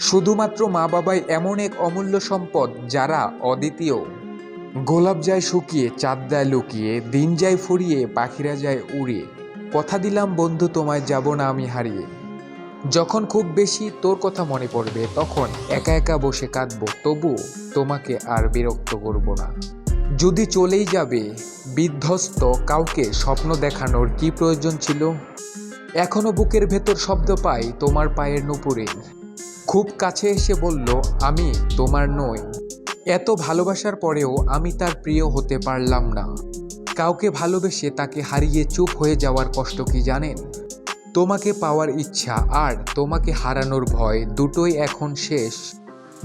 শুধুমাত্র মা বাবাই এমন এক অমূল্য সম্পদ যারা অদ্বিতীয়। গোলাপ যায় শুকিয়ে, চাঁদ দেয় লুকিয়ে, দিন যায় ফুরিয়ে, পাখিরা যায় উড়িয়ে। কথা দিলাম, বন্ধু, তোমায় যাব না আমি হারিয়ে। যখন খুব বেশি তোর কথা মনে পড়বে, তখন একা একা বসে কাঁদবো, তবু তোমাকে আর বিরক্ত করব না। যদি চলেই যাবে, বিধ্বস্ত কাউকে স্বপ্ন দেখানোর কি প্রয়োজন ছিল? এখনও বুকের ভেতর শব্দ পাই, তোমার পায়ের নুপুরে। খুব কাছে এসে বলল, আমি তোমার নই। এত ভালোবাসার পরেও আমি তার প্রিয় হতে পারলাম না। কাউকে ভালোবেসে তাকে হারিয়ে চুপ হয়ে যাওয়ার কষ্ট কি জানেন? তোমাকে পাওয়ার ইচ্ছা আর তোমাকে হারানোর ভয় দুটোই এখন শেষ।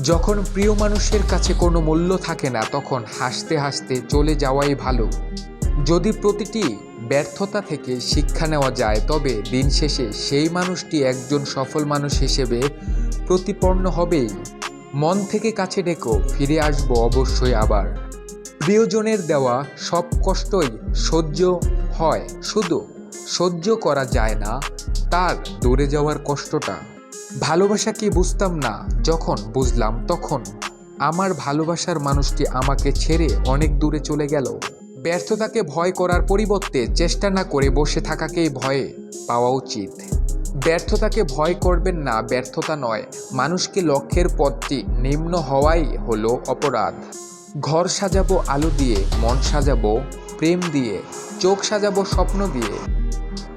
যখন প্রিয় মানুষের কাছে কোনো মূল্য থাকে না, তখন হাসতে হাসতে চলে যাওয়াই ভালো। যদি প্রতিটি ব্যর্থতা থেকে শিক্ষা নেওয়া যায়, তবে দিন শেষে সেই মানুষটি একজন সফল মানুষ হিসেবে প্রতিপন্ন হবেই। মন থেকে কাছে ডেকো, ফিরে আসব অবশ্যই আবার। প্রিয়জনের দেওয়া সব কষ্টই সহ্য হয় শুধু সহ্য করা যায় না, তার দূরে যাওয়ার কষ্টটা। ভালোবাসা কি বুঝতাম না, যখন বুঝলাম তখন। আমার ভালোবাসার মানুষটি আমাকে ছেড়ে অনেক দূরে চলে গেল। ব্যর্থতাকে ভয় করার পরিবর্তে চেষ্টা না করে বসে থাকাকেই ভয়ে পাওয়া উচিত। ব্যর্থতাকে ভয় করবেন না, ব্যর্থতা নয়। মানুষকে লক্ষ্যের পথটি নিম্ন হওয়াই হলো অপরাধ। ঘর সাজাবো আলো দিয়ে, মন সাজাবো প্রেম দিয়ে, চোখ সাজাবো স্বপ্ন দিয়ে।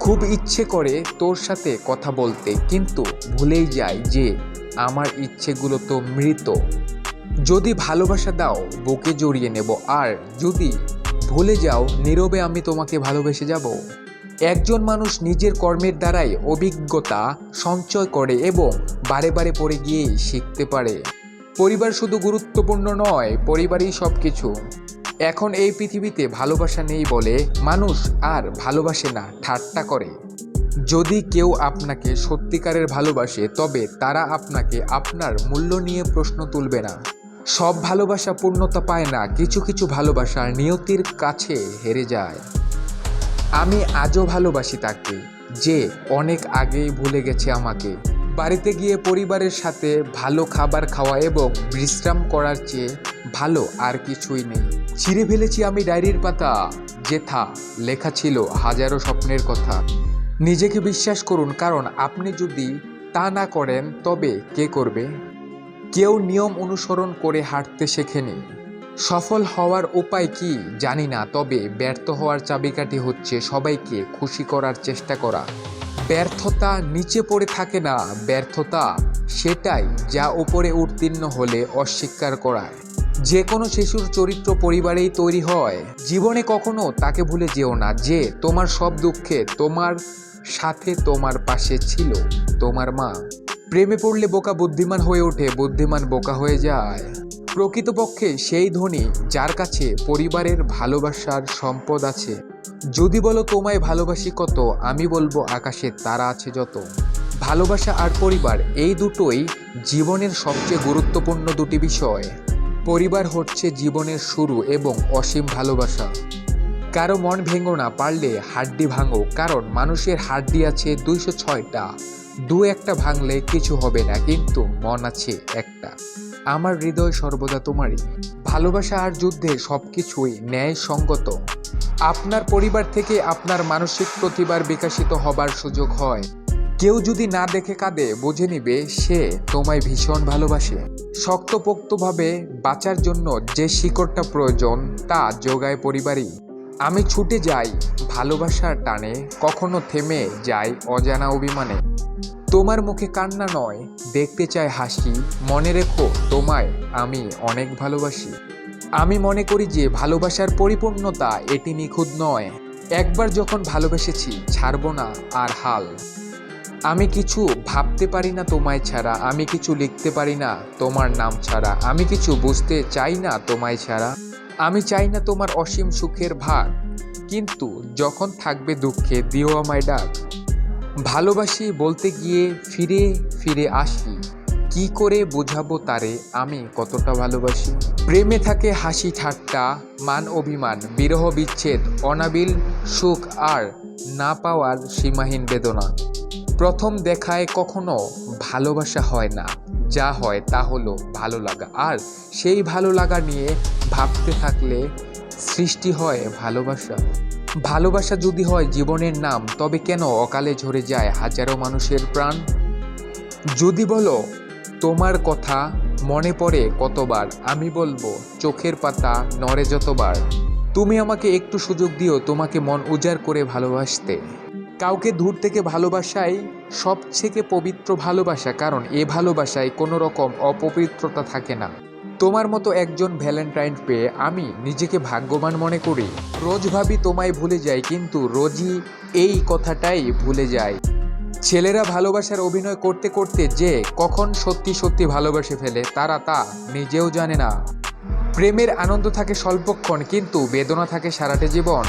খুব ইচ্ছে করে তোর সাথে কথা বলতে, কিন্তু ভুলেই যাই যে আমার ইচ্ছেগুলো তো মৃত। যদি ভালোবাসা দাও, বুকে জড়িয়ে নেব। আর যদি ভুলে যাও, নীরবে আমি তোমাকে ভালোবেসে যাব। একজন মানুষ নিজের কর্মের দ্বারাই অভিজ্ঞতা সঞ্চয় করে এবং বারে বারে পড়ে গিয়েই শিখতে পারে। পরিবার শুধু গুরুত্বপূর্ণ নয়, পরিবারই সব কিছু এখন এই পৃথিবীতে ভালোবাসা নেই বলে মানুষ আর ভালোবাসে না, ঠাট্টা করে। যদি কেউ আপনাকে সত্যিকারের ভালোবাসে, তবে তারা আপনাকে আপনার মূল্য নিয়ে প্রশ্ন তুলবে না। সব ভালোবাসা পূর্ণতা পায় না, কিছু কিছু ভালোবাসা নিয়তির কাছে হেরে যায়। আমি আজও ভালোবাসি তাকে, যে অনেক আগেই ভুলে গেছে আমাকে। বাড়িতে গিয়ে পরিবারের সাথে ভালো খাবার খাওয়া এবং বিশ্রাম করার চেয়ে ভালো আর কিছুই নেই। ছিঁড়ে ফেলেছি আমি ডায়েরির পাতা। যেথা লেখা ছিল হাজারো স্বপ্নের কথা। নিজেকে বিশ্বাস করুন, কারণ আপনি যদি তা না করেন, তবে কে করবে? কেউ নিয়ম অনুসরণ করে হাঁটতে শেখেনি। সফল হওয়ার উপায় কি জানি না, তবে ব্যর্থ হওয়ার চাবিকাঠি হচ্ছে সবাইকে খুশি করার চেষ্টা করা। ব্যর্থতা নিচে পড়ে থাকে না, ব্যর্থতা সেটাই যা উপরে উত্তীর্ণ হলে অস্বীকার করায়। যে কোনো শিশুর চরিত্র পরিবারেই তৈরি হয়। জীবনে কখনো তাকে ভুলে যেও না যে তোমার সব দুঃখে তোমার সাথে তোমার পাশে ছিল, তোমার মা। প্রেমে পড়লে বোকা বুদ্ধিমান হয়ে ওঠে, বুদ্ধিমান বোকা হয়ে যায়। প্রকৃতপক্ষে সেই ধনী যার কাছে পরিবারের ভালোবাসার সম্পদ আছে। যদি বলো তোমায় ভালোবাসি কত, আমি বলব আকাশে তারা আছে যত। ভালোবাসা আর পরিবার, এই দুটোই জীবনের সবচেয়ে গুরুত্বপূর্ণ দুটি বিষয়। পরিবার হচ্ছে জীবনের শুরু এবং অসীম ভালোবাসা। কারও মন ভেঙো না, পারলে হাড্ডি ভাঙো, কারণ মানুষের হাড্ডি আছে দুইশো ছয়টা। দু একটা ভাঙলে কিছু হবে না, কিন্তু মন আছে একটা। আমার হৃদয় সর্বদা তোমারই। ভালোবাসা আর যুদ্ধে সব কিছুই ন্যায়সঙ্গত। আপনার পরিবার থেকে আপনার মানসিক প্রতিভার বিকাশিত হবার সুযোগ হয়। কেউ যদি না দেখে কাঁদে, বুঝে নিবে সে তোমায় ভীষণ ভালোবাসে। শক্তপোক্তভাবে বাঁচার জন্য যে শিকড়টা প্রয়োজন, তা যোগায় পরিবারই। আমি ছুটে যাই, ভালোবাসার টানে কখনো থেমে যাই অজানা অভিমানে। তোমার মুখে কান্না নয়, দেখতে চাই হাসি, মনে রেখো তোমায় আমি অনেক ভালোবাসি। আমি মনে করি যে ভালোবাসার পরিপূর্ণতা এটি নিখুঁত নয়। একবার যখন ভালোবেসেছি, ছাড়বো না আর হাল। আমি কিছু ভাবতে পারি না তোমায় ছাড়া, আমি কিছু লিখতে পারি না তোমার নাম ছাড়া, আমি কিছু বুঝতে চাই না তোমায় ছাড়া। আমি চাই না তোমার অসীম সুখের ভাগ কিন্তু যখন থাকবে দুঃখে, দিও আমায় ডাক। ভালোবাসি বলতে গিয়ে ফিরে ফিরে আসি। কি করে বোঝাবো তারে আমি কতটা ভালোবাসি? প্রেমে থাকে হাসি ঠাট্টা, মান অভিমান, বিরহ বিচ্ছেদ, অনাবিল, সুখ আর না পাওয়ার সীমাহীন বেদনা। প্রথম দেখায় কখনো ভালোবাসা হয় না। যা হয় তা হলো ভালো লাগা। আর সেই ভালো লাগা নিয়ে ভাবতে থাকলে সৃষ্টি হয় ভালোবাসা। ভালোবাসা যদি হয় জীবনের নাম, তবে কেন অকালে ঝরে যায় হাজারো মানুষের প্রাণ? যদি বলো, তোমার কথা মনে পড়ে কতবার? আমি বলব, চোখের পাতা নড়ে যতবার। তুমি আমাকে একটু সুযোগ দিও তোমাকে মন উজাড় করে ভালোবাসতে। কাউকে দূর থেকে ভালোবাসাই সবথেকে পবিত্র ভালোবাসা, কারণ এ ভালোবাসায় কোনো রকম অপবিত্রতা থাকে না। তোমার মতো একজন ভ্যালেন্টাইন পেয়ে আমি নিজেকে ভাগ্যবান মনে করি। রোজ ভাবি তোমায় ভুলে যাই, কিন্তু রোজই এই কথাটাই ভুলে যায় ছেলেরা ভালোবাসার অভিনয় করতে করতে যে কখন সত্যি সত্যি ভালোবেসে ফেলে, তারা তা নিজেও জানে না। প্রেমের আনন্দ থাকে স্বল্পক্ষণ, কিন্তু বেদনা থাকে সারাটা জীবন।